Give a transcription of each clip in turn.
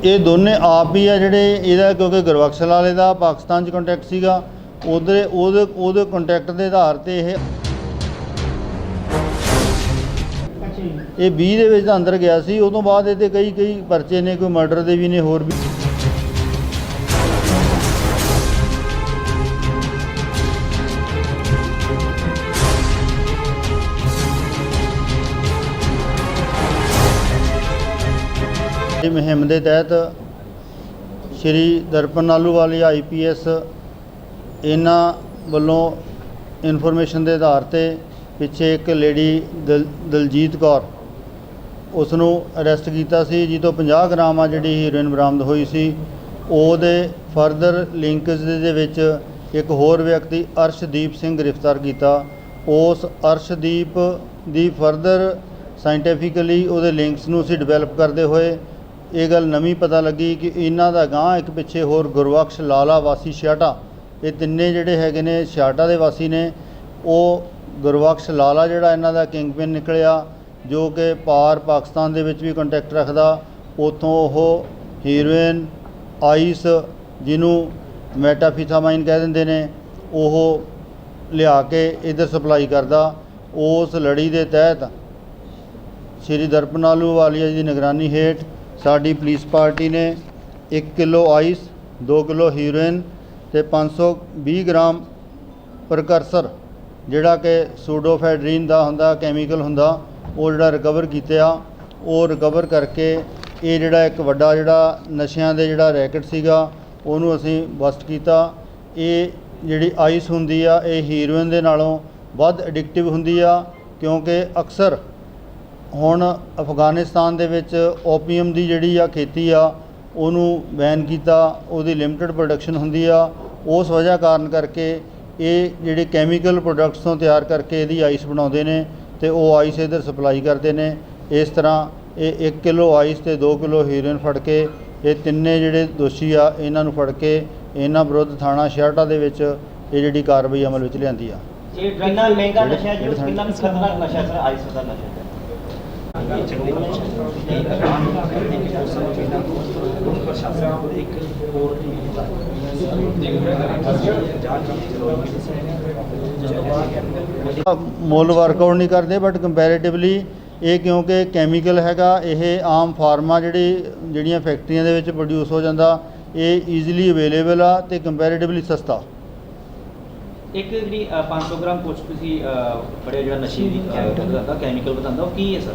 ਇਹ ਦੋਨੇ ਆਪ ਹੀ ਆ ਜਿਹੜੇ ਇਹਦਾ ਕਿਉਂਕਿ ਗੁਰਬਖਸ਼ ਵਾਲੇ ਦਾ ਪਾਕਿਸਤਾਨ 'ਚ ਕੰਟੈਕਟ ਸੀਗਾ ਉਹਦੇ ਉਹਦੇ ਉਹਦੇ ਕੰਟੈਕਟ ਦੇ ਆਧਾਰ ਤੇ ਇਹ ਇਹ 20 ਦੇ ਵਿੱਚ ਤਾਂ ਅੰਦਰ ਗਿਆ ਸੀ ਤੋਂ ਬਾਅਦ ਇਹਦੇ ਕਈ ਕਈ ਪਰਚੇ ਨੇ ਕੋਈ ਮਰਡਰ ਦੇ ਵੀ ਨੇ ਹੋਰ ਵੀ। ਇਹ ਮੁਹਿੰਮ ਦੇ ਤਹਿਤ ਸ਼੍ਰੀ ਦਰਪਨ ਆਲੂਵਾਲੀ ਆਈਪੀਐਸ ਇਹਨਾਂ ਵੱਲੋਂ ਇਨਫੋਰਮੇਸ਼ਨ ਦੇ ਆਧਾਰ ਤੇ ਪਿੱਛੇ ਇੱਕ ਲੇਡੀ ਦਲ, ਦਲਜੀਤ ਕੌਰ ਉਸ ਨੂੰ ਅਰੈਸਟ ਕੀਤਾ ਸੀ ਜਿਸ ਤੋਂ 50 ਗ੍ਰਾਮ ਆ ਜਿਹੜੀ ਹੀਰੋਇਨ ਬਰਾਮਦ ਹੋਈ ਸੀ। ਉਹਦੇ ਫਰਦਰ ਲਿੰਕਸ ਦੇ ਵਿੱਚ ਇੱਕ ਹੋਰ ਵਿਅਕਤੀ ਅਰਸ਼ਦੀਪ ਸਿੰਘ ਗ੍ਰਿਫਤਾਰ ਕੀਤਾ। ਉਸ ਅਰਸ਼ਦੀਪ ਦੀ ਫਰਦਰ ਸਾਇੰਟੀਫਿਕਲੀ ਉਹਦੇ ਲਿੰਕਸ ਨੂੰ ਅਸੀਂ ਡਿਵੈਲਪ ਕਰਦੇ ਹੋਏ ਇਹ ਗੱਲ ਨਵੀਂ ਪਤਾ ਲੱਗੀ ਕਿ ਇਹਨਾਂ ਦਾ ਗਾਂ ਇੱਕ ਪਿੱਛੇ ਹੋਰ ਗੁਰਬਖਸ਼ ਲਾਲਾ ਵਾਸੀ ਛਿਆਟਾ, ਇਹ ਤਿੰਨੇ ਜਿਹੜੇ ਹੈਗੇ ਨੇ ਛਿਆਟਾ ਦੇ ਵਾਸੀ ਨੇ। ਉਹ ਗੁਰਬਖਸ਼ ਲਾਲਾ ਜਿਹੜਾ ਇਹਨਾਂ ਦਾ ਕਿੰਗਪਿਨ ਨਿਕਲਿਆ, ਜੋ ਕਿ ਪਾਰ ਪਾਕਿਸਤਾਨ ਦੇ ਵਿੱਚ ਵੀ ਕੰਟੈਕਟ ਰੱਖਦਾ। ਉਥੋਂ ਉਹ ਹੀਰੋਇਨ ਆਈਸ ਜਿਹਨੂੰ ਮੈਟਾਫੀਥਾਮਾਈਨ ਕਹਿ ਦਿੰਦੇ ਨੇ, ਉਹ ਲਿਆ ਕੇ ਇਧਰ ਸਪਲਾਈ ਕਰਦਾ। ਉਸ ਲੜੀ ਦੇ ਤਹਿਤ ਸ਼੍ਰੀ ਦਰਪਨਾਲੂ ਵਾਲੀਆ ਜੀ ਦੀ ਨਿਗਰਾਨੀ ਹੇਠ ਸਾਡੀ ਪੁਲਿਸ ਪਾਰਟੀ ਨੇ 1 ਕਿਲੋ ਆਈਸ 2 ਕਿਲੋ ਹੀਰੋਇਨ ਤੇ 520 ਗ੍ਰਾਮ ਪ੍ਰਕਰਸਰ, ਜਿਹੜਾ ਕਿ ਸੂਡੋਫੈਡਰੀਨ ਦਾ ਹੁੰਦਾ, ਕੈਮੀਕਲ ਹੁੰਦਾ, ਉਹ ਜਿਹੜਾ ਰਿਕਵਰ ਕੀਤਾ ਉਹ ਰਿਕਵਰ ਕਰਕੇ ਇਹ ਜਿਹੜਾ ਇੱਕ ਵੱਡਾ ਜਿਹੜਾ ਨਸ਼ਿਆਂ ਦੇ ਜਿਹੜਾ ਰੈਕਟ ਸੀਗਾ, ਉਹਨੂੰ ਅਸੀਂ ਬਸਟ ਕੀਤਾ। ਇਹ ਜਿਹੜੀ ਆਈਸ ਹੁੰਦੀ ਆ, ਇਹ ਹੀਰੋਇਨ ਦੇ ਨਾਲੋਂ ਵੱਧ ਐਡਿਕਟਿਵ ਹੁੰਦੀ ਆ, ਕਿਉਂਕਿ ਅਕਸਰ ਹੁਣ ਅਫਗਾਨਿਸਤਾਨ ਦੇ ਵਿੱਚ ਓਪੀਅਮ ਦੀ ਜਿਹੜੀ ਆ ਖੇਤੀ ਆ ਉਹਨੂੰ ਬੈਨ ਕੀਤਾ ਉਹਦੀ ਲਿਮਟਿਡ ਪ੍ਰੋਡਕਸ਼ਨ ਹੁੰਦੀ ਆ। ਉਸ ਵਜ੍ਹਾ ਕਾਰਨ ਕਰਕੇ ਇਹ ਜਿਹੜੇ ਕੈਮੀਕਲ ਪ੍ਰੋਡਕਟਸ ਤੋਂ ਤਿਆਰ ਕਰਕੇ ਇਹਦੀ ਆਈਸ ਬਣਾਉਂਦੇ ਨੇ ਤੇ ਉਹ ਆਈਸ ਇਧਰ ਸਪਲਾਈ ਕਰਦੇ ਨੇ। ਇਸ ਤਰ੍ਹਾਂ ਇਹ 1 ਕਿਲੋ ਆਈਸ ਤੇ 2 ਕਿਲੋ ਹੀਰੋਇਨ ਫੜ ਕੇ ਇਹ ਤਿੰਨੇ ਜਿਹੜੇ ਦੋਸ਼ੀ ਆ ਇਹਨਾਂ ਨੂੰ ਫੜ ਕੇ ਇਹਨਾਂ ਵਿਰੁੱਧ ਥਾਣਾ ਸ਼ਹਿਰਟਾ ਦੇ ਵਿੱਚ ਇਹ ਜਿਹੜੀ ਕਾਰਵਾਈ ਅਮਲ ਵਿੱਚ ਲਿਆਂਦੀ ਆ। ਇਹ ਕਿੰਨਾ ਮਹਿੰਗਾ ਨਸ਼ਾ ਜੀ ਕਿੰਨਾ ਖਤਰਨਾਕ ਨਸ਼ਾ ਸਰ ਆਈਸ ਦਾ ਨਸ਼ਾ? ਮੁੱਲ ਵਰਕਆਊਟ ਨਹੀਂ ਕਰਦੇ ਬਟ ਕੰਪੈਰੀਟਿਵਲੀ ਇਹ ਕਿਉਂਕਿ ਕੈਮੀਕਲ ਹੈਗਾ ਇਹ ਆਮ ਫਾਰਮਾ ਜਿਹੜੀ ਜਿਹੜੀਆਂ ਫੈਕਟਰੀਆਂ ਦੇ ਵਿੱਚ ਪ੍ਰੋਡਿਊਸ ਹੋ ਜਾਂਦਾ ਇਹ ਈਜ਼ੀਲੀ ਅਵੇਲੇਬਲ ਆ ਤੇ ਕੰਪੈਰੀਟਿਵਲੀ ਸਸਤਾ। ਇੱਕ ਜਿਹੜੀ ਅ, 500 ਗ੍ਰਾਮ ਕੁਝ ਤੁਸੀਂ ਬੜੇ ਜਿਹੜਾ ਨਸ਼ੇ ਦੀ ਬਤਾਉਂਦਾ ਕੈਮੀਕਲ ਬਤਾਉਂਦਾ ਉਹ ਕੀ ਹੈ ਸਰ?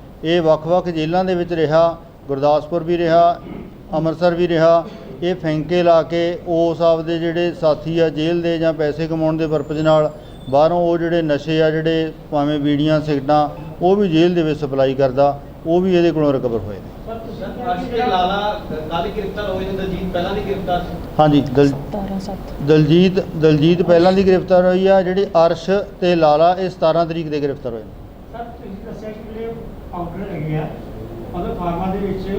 ਇਹ ਵੱਖ-ਵੱਖ ਜੇਲ੍ਹਾਂ ਦੇ ਵਿੱਚ ਰਿਹਾ ਗੁਰਦਾਸਪੁਰ ਵੀ ਰਿਹਾ ਅੰਮ੍ਰਿਤਸਰ ਵੀ ਰਿਹਾ। ਇਹ ਫੈਂਕੇ ਲਾ ਕੇ ਉਸ ਆਪਦੇ ਜਿਹੜੇ ਸਾਥੀ ਆ ਜੇਲ੍ਹ ਦੇ ਜਾਂ ਪੈਸੇ ਕਮਾਉਣ ਦੇ ਪਰਪਸ ਨਾਲ ਬਾਹਰੋਂ ਉਹ ਜਿਹੜੇ ਨਸ਼ੇ ਆ ਜਿਹੜੇ ਭਾਵੇਂ ਬੀੜੀਆਂ ਸਿਗਰਟਾਂ ਉਹ ਵੀ ਜੇਲ੍ਹ ਦੇ ਵਿੱਚ ਸਪਲਾਈ ਕਰਦਾ ਉਹ ਵੀ ਇਹਦੇ ਕੋਲੋਂ ਰਿਕਵਰ ਹੋਏ ਨੇ। ਅਰਸ਼ ਤੇ ਲਾਲਾ ਕੱਲ ਗ੍ਰਿਫਤਾਰ ਹੋਏ ਨੇ ਦਲਜੀਤ ਪਹਿਲਾਂ ਦੀ ਗ੍ਰਿਫਤਾਰ ਹਾਂਜੀ ਦਲ 17 7 ਦਲਜੀਤ ਦਲਜੀਤ ਪਹਿਲਾਂ ਦੀ ਗ੍ਰਿਫਤਾਰ ਹੋਈ ਆ ਜਿਹੜੀ ਅਰਸ਼ ਤੇ ਲਾਲਾ ਇਹ 17 ਤਰੀਕ ਦੇ ਗ੍ਰਿਫਤਾਰ ਹੋਏ ਨੇ। ਪਾਊਡਰ ਹੈਗੇ ਆ। ਮਤਲਬ ਫਾਰਮਾ ਦੇ ਵਿੱਚ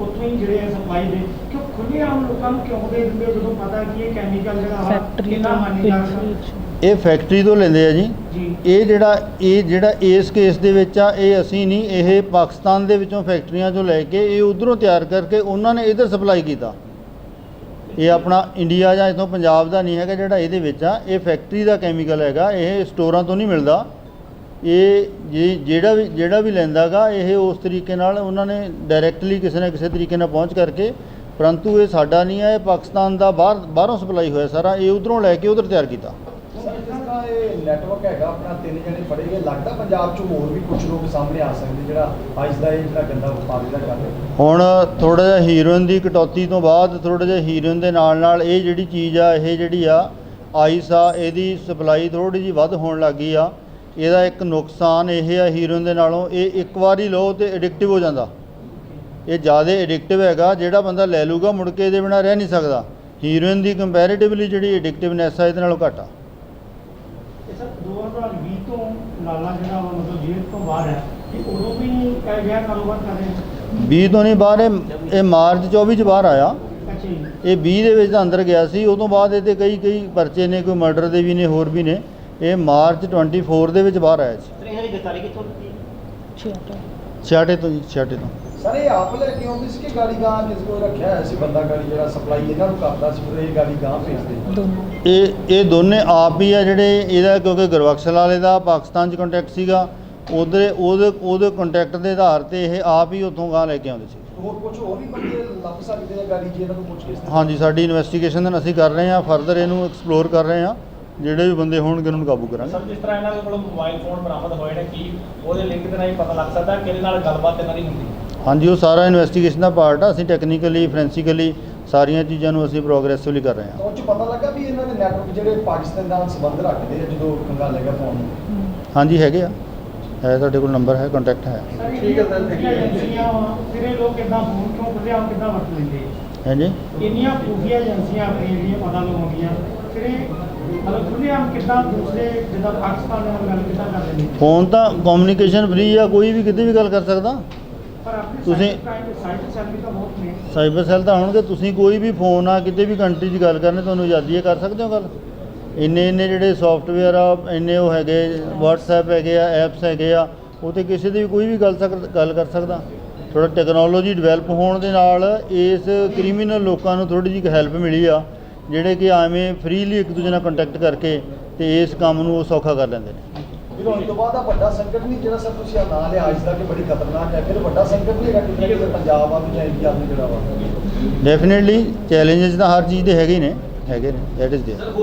ਉੱਥੋਂ ਹੀ ਜਿਹੜੇ ਸਪਲਾਈ ਦੇ ਕਿਉਂ ਖੁੱਲੇ ਆਮ ਲੋਕਾਂ ਨੂੰ ਕਿਉਂ ਦੇ ਦਿੰਦੇ ਹੋ ਜਦੋਂ ਪਤਾ ਕਿ ਇਹ ਕੈਮੀਕਲ ਜਿਹੜਾ ਵਾ ਫੈਕਟਰੀ ਕਿੰਨਾ ਤੋਂ ਹਾਨੀਕਾਰਕ ਆ? ਇਹ ਫੈਕਟਰੀ ਤੋਂ ਲੈਂਦੇ ਆ ਜੀ। ਜੀ। ਇਹ ਜਿਹੜਾ ਇਹ ਜਿਹੜਾ ਇਸ ਕੇਸ ਦੇ ਵਿੱਚ ਆ ਇਹ ਅਸੀਂ ਨਹੀਂ ਇਹ ਪਾਕਿਸਤਾਨ ਦੇ ਵਿੱਚੋਂ ਫੈਕਟਰੀਆਂ ਚੋਂ ਲੈ ਕੇ ਇਹ ਉਧਰੋਂ ਤਿਆਰ ਕਰਕੇ ਉਹਨਾਂ ਨੇ ਇਧਰ ਸਪਲਾਈ ਕੀਤਾ। ਇਹ ਆਪਣਾ ਇੰਡੀਆ ਜਾਂ ਇਥੋਂ ਪੰਜਾਬ ਦਾ ਨਹੀਂ ਹੈਗਾ ਜਿਹੜਾ ਇਹਦੇ ਵਿੱਚ ਆ ਇਹ ਫੈਕਟਰੀ ਦਾ ਕੈਮੀਕਲ ਹੈਗਾ ਇਹ ਸਟੋਰਾਂ ਤੋਂ ਨਹੀਂ ਮਿਲਦਾ। ਇਹ ਜੇ- ਜਿਹੜਾ ਵੀ ਜਿਹੜਾ ਵੀ ਲੈਂਦਾਗਾ ਇਹ ਉਸ ਤਰੀਕੇ ਨਾਲ ਉਹਨਾਂ ਨੇ ਡਾਇਰੈਕਟਲੀ ਕਿਸੇ ਨਾ ਕਿਸੇ ਤਰੀਕੇ ਨਾਲ ਪਹੁੰਚ ਕਰਕੇ ਪਰੰਤੂ ਇਹ ਸਾਡਾ ਨਹੀਂ ਹੈ ਇਹ ਪਾਕਿਸਤਾਨ ਦਾ ਬਾਹਰ ਬਾਹਰੋਂ ਸਪਲਾਈ ਹੋਇਆ ਸਾਰਾ ਇਹ ਉਧਰੋਂ ਲੈ ਕੇ ਉਧਰ ਤਿਆਰ ਕੀਤਾ। ਸਰ ਜਿਸ ਤਰ੍ਹਾਂ ਇਹ ਨੈਟਵਰਕ ਹੈਗਾ ਆਪਣਾ ਤਿੰਨ ਜਣੇ ਫੜੇ ਗਏ ਲੱਗਦਾ ਪੰਜਾਬ 'ਚ ਹੋਰ ਵੀ ਕੁਝ ਲੋਕ ਸਾਹਮਣੇ ਆ ਸਕਦੇ ਜਿਹੜਾ ਅੱਜ ਦਾ ਇਹ ਜਿਹੜਾ ਗੰਦਾ ਵਪਾਰ ਜਿਹੜਾ ਕਰ ਰਹੇ ਹੁਣ ਥੋੜਾ ਜਿਹਾ ਹੀਰੋਇਨ ਦੀ ਕਟੌਤੀ ਤੋਂ ਬਾਅਦ ਥੋੜਾ ਜਿਹਾ ਹੀਰੋਇਨ ਦੇ ਨਾਲ ਨਾਲ ਇਹ ਜਿਹੜੀ ਚੀਜ਼ ਆ ਇਹ ਜਿਹੜੀ ਆ ਆਈਸ ਆ ਇਹਦੀ ਸਪਲਾਈ ਥੋੜੀ ਜਿਹੀ ਵੱਧ ਹੋਣ ਲੱਗੀ ਆ। ਇਹਦਾ ਇੱਕ ਨੁਕਸਾਨ ਇਹ ਆ ਹੀਰੋਇਨ ਦੇ ਨਾਲੋਂ ਇਹ ਇੱਕ ਵਾਰੀ ਲਓ ਤੇ ਐਡਿਕਟਿਵ ਹੋ ਜਾਂਦਾ। ਇਹ ਜ਼ਿਆਦਾ ਐਡਿਕਟਿਵ ਹੈਗਾ ਜਿਹੜਾ ਬੰਦਾ ਲੈ ਲੂਗਾ ਮੁੜ ਕੇ ਇਹਦੇ ਬਿਨਾਂ ਰਹਿ ਨਹੀਂ ਸਕਦਾ। ਹੀਰੋਇਨ ਦੀ ਕੰਪੈਰੀਟਿਵਲੀ ਜਿਹੜੀ ਐਡਿਕਟਿਵਨੈਸ ਆ ਇਹਦੇ ਨਾਲੋਂ ਘੱਟ ਆ। ਇਹ ਸਰ 2020 ਤੋਂ ਲਾਲਾ ਜਿਹੜਾ ਵਾ ਮਤਲਬ ਜੇਲ੍ਹ ਤੋਂ ਬਾਹਰ ਹੈ ਕਿ ਉਦੋਂ ਵੀ ਇਹ ਜਿਹਾ ਕਾਰੋਬਾਰ ਕਰ ਰਹੇ ਨੇ? 20 ਤੋਂ ਨਹੀਂ ਬਾਹਰ ਇਹ ਮਾਰਚ 24 ਚ ਬਾਹਰ ਆਇਆ। ਇਹ 20 ਦੇ ਵਿੱਚ ਤਾਂ ਅੰਦਰ ਗਿਆ ਸੀ ਤੋਂ ਬਾਅਦ ਇਹਦੇ ਕਈ ਕਈ ਪਰਚੇ ਨੇ ਕੋਈ ਮਰਡਰ ਦੇ ਵੀ ਨੇ ਹੋਰ ਵੀ ਨੇ। ਇਹ ਮਾਰਚ 24 ਦੇ ਵਿੱਚ ਬਾਹਰ ਆਇਆ ਸੀ। ਸਰ ਇਹਨਾਂ ਦੀ ਗ੍ਰਿਫਤਾਰੀ ਕਿੱਥੋਂ ਕੀਤੀ? ਛਿਆਟੇ ਤੋਂ ਜੀ ਛਿਆਟੇ ਤੋਂ। ਸਰ ਇਹ ਆਪ ਲੈ ਕੇ ਆਉਂਦੇ ਸੀ ਕਿ ਗਾੜੀ ਗਾਂ ਜਿਸ ਕੋਲ ਰੱਖਿਆ ਹੋਇਆ ਸੀ ਬੰਦਾ ਗਾੜੀ ਜਿਹੜਾ ਸਪਲਾਈ ਇਹਨਾਂ ਨੂੰ ਕਰਦਾ ਸੀ ਫਿਰ ਇਹ ਗਾੜੀ ਗਾਂ ਭੇਜਦੇ ਇਹ ਇਹ ਦੋਨੇ ਆਪ ਹੀ ਆ ਜਿਹੜੇ ਇਹਦਾ ਕਿਉਂਕਿ ਗੁਰਬਖਸ਼ ਵਾਲੇ ਦਾ ਪਾਕਿਸਤਾਨ 'ਚ ਕੰਟੈਕਟ ਸੀਗਾ ਉਹਦੇ ਉਹਦੇ ਉਹਦੇ ਕੰਟੈਕਟ ਦੇ ਆਧਾਰ ਤੇ ਇਹ ਆਪ ਹੀ ਉੱਥੋਂ ਗਾਂ ਲੈ ਕੇ ਆਉਂਦੇ ਸੀ। ਹੋਰ ਕੁਝ ਹੋਰ ਵੀ ਬੰਦੇ ਲੱਭ ਸਕਦੇ ਆ ਗਾੜੀ ਜੀ ਇਹਨਾਂ ਨੂੰ ਪੁੱਛ ਕੇ ਹਾਂਜੀ ਸਾਡੀ ਇਨਵੈਸਟੀਗੇਸ਼ਨ ਅਸੀਂ ਕਰ ਰਹੇ ਹਾਂ ਫਰਦਰ ਇਹਨੂੰ ਐਕਸਪਲੋਰ ਕਰ ਰਹੇ ਹਾਂ। ਜਿਹੜੇ ਵੀ ਬੰਦੇ ਹੋਣਗੇ ਉਹਨਾਂ ਨੂੰ ਕਾਬੂ ਕਰਾਂਗੇ। ਸਰ ਜਿਸ ਤਰ੍ਹਾਂ ਇਹਨਾਂ ਦੇ ਕੋਲ ਮੋਬਾਈਲ ਫੋਨ ਬਰਾਮਦ ਹੋਏ ਨੇ ਕੀ ਉਹਦੇ ਲਿੰਕ ਦੇ ਨਾਲ ਹੀ ਪਤਾ ਲੱਗ ਸਕਦਾ ਕਿਹਦੇ ਨਾਲ ਗੱਲਬਾਤ ਇਹਨਾਂ ਦੀ ਹੁੰਦੀ? ਹਾਂਜੀ ਉਹ ਸਾਰਾ ਇਨਵੈਸਟੀਗੇਸ਼ਨ ਦਾ ਪਾਰਟ ਆ। ਅਸੀਂ ਟੈਕਨੀਕਲੀ ਫੋਰੈਂਸਿਕਲੀ ਸਾਰੀਆਂ ਚੀਜ਼ਾਂ ਨੂੰ ਅਸੀਂ ਪ੍ਰੋਗਰੈਸਿਵਲੀ ਕਰ ਰਹੇ ਹਾਂ। ਉਹ ਚ ਪਤਾ ਲੱਗਾ ਵੀ ਇਹਨਾਂ ਦੇ ਨੈਟਵਰਕ ਜਿਹੜੇ ਪਾਕਿਸਤਾਨ ਨਾਲ ਸੰਬੰਧ ਰੱਖਦੇ ਆ ਜਦੋਂ ਖੰਗਾਲੇਗਾ ਫੋਨ ਨੂੰ? ਹਾਂਜੀ ਹੈਗੇ ਆ। ਹੈ ਤੁਹਾਡੇ ਕੋਲ ਨੰਬਰ ਹੈ ਕੰਟੈਕਟ ਹੈ। ਠੀਕ ਹੈ ਸਰ. ਏਜੰਸੀਆਂ ਵਾਂ, ਫਿਰ ਇਹ ਲੋਕ ਇਦਾਂ ਫੋਨ ਕਿਉਂ ਖੁੱਲ੍ਹੇਆਮ ਕਿੱਦਾਂ ਵਰਤ ਲੈਂਦੇ? ਹਾਂਜੀ। ਇੰਨੀਆਂ ਖੂਫੀਆ ਏਜੰਸੀਆਂ ਆਪਣੀਆਂ ਜਿਹੜੀਆਂ ਪਤਾ ਲਗਾਉਂਦੀਆਂ ਫਿਰ ਫੋਨ ਤਾਂ ਕਮਿਊਨੀਕੇਸ਼ਨ ਫ੍ਰੀ ਆ ਕੋਈ ਵੀ ਕਿਤੇ ਵੀ ਗੱਲ ਕਰ ਸਕਦਾ। ਤੁਸੀਂ- ਸਾਈਬਰ ਸੈੱਲ ਤਾਂ ਹੋਣਗੇ ਤੁਸੀਂ ਕੋਈ ਵੀ ਫੋਨ ਆ ਕਿਤੇ ਵੀ ਕੰਟਰੀ 'ਚ ਗੱਲ ਕਰਨੀ ਤੁਹਾਨੂੰ ਆਜ਼ਾਦੀ ਹੈ ਕਰ ਸਕਦੇ ਹੋ ਗੱਲ। ਇੰਨੇ ਇੰਨੇ ਜਿਹੜੇ ਸੌਫਟਵੇਅਰ ਆ ਇੰਨੇ ਉਹ ਹੈਗੇ WhatsApp ਹੈਗੇ ਆ ਐਪਸ ਹੈਗੇ ਆ ਉਹ ਤੇ ਕਿਸੇ ਦੀ ਵੀ ਕੋਈ ਵੀ ਗੱਲ ਗੱਲ ਕਰ ਸਕਦਾ। ਥੋੜਾ ਟੈਕਨੋਲੋਜੀ ਡਿਵੈਲਪ ਹੋਣ ਦੇ ਨਾਲ ਇਸ ਕ੍ਰਿਮੀਨਲ ਲੋਕਾਂ ਨੂੰ ਥੋੜੀ ਜਿਹੀ ਹੈਲਪ ਮਿਲੀ ਆ। ਜਿਹੜੇ ਕਿ ਐਵੇਂ ਫ੍ਰੀਲੀ ਇੱਕ ਦੂਜੇ ਨਾਲ ਕੰਟੈਕਟ ਕਰਕੇ ਤੇ ਇਸ ਕੰਮ ਨੂੰ ਉਹ ਸੌਖਾ ਕਰ ਲੈਂਦੇ ਨੇ। ਫਿਰ ਹੁਣ ਤੋਂ ਬਾਅਦ ਆ ਵੱਡਾ ਸੰਕਟ ਨਹੀਂ ਜਿਹੜਾ ਸਰ ਤੁਸੀਂ ਆ ਨਾਂ ਲਿਆ ਅੱਜ ਦਾ ਕਿ ਬੜੀ ਖਤਰਨਾਕ ਹੈ। ਫਿਰ ਵੱਡਾ ਸੰਕਟ ਨਹੀਂ ਹੈਗਾ ਕਿ ਜਿਹੜੇ ਪੰਜਾਬ ਆ ਜਾਂ ਇੰਡੀਆ ਜਿਹੜਾ ਵਾ। ਡੈਫੀਨਿਟਲੀ ਚੈਲੰਜਸ ਤਾਂ ਹਰ ਚੀਜ਼ ਦੇ ਹੈਗੇ ਹੀ ਨੇ ਹੈਗੇ ਨੇ ਦੈਟ ਇਜ਼ ਦੇਅਰ